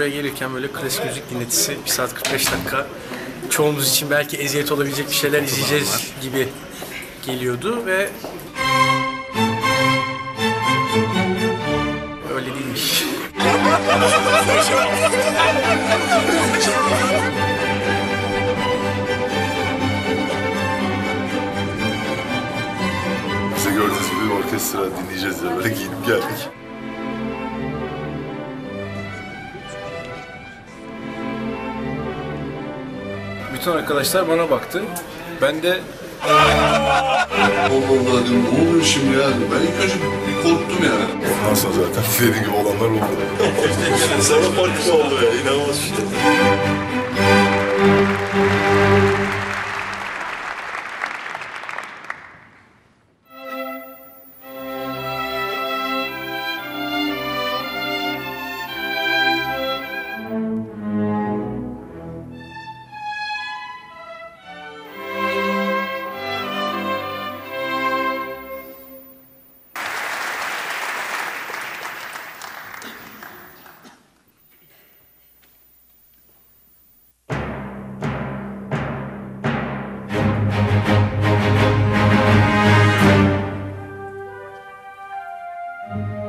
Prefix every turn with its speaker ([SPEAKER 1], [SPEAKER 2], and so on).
[SPEAKER 1] buraya gelirken böyle klasik müzik dinletisi 1 saat 45 dakika çoğumuz için belki eziyet olabilecek bir şeyler izleyeceğiz gibi geliyordu ve öyle değilmiş.
[SPEAKER 2] Bize gördüğünüz gibi orkestra dinleyeceğiz ya. Böyle giyinip geldik.
[SPEAKER 1] Bütün arkadaşlar bana baktı. Ben de
[SPEAKER 2] Allah Allah dedim ne oluyor şimdi ya? Ben ilk önce bir korktum yani. Ondan sonra zaten dediğim gibi olanlar oldu.
[SPEAKER 3] Sana farklı oldu ya. inanılmaz şey. Thank you.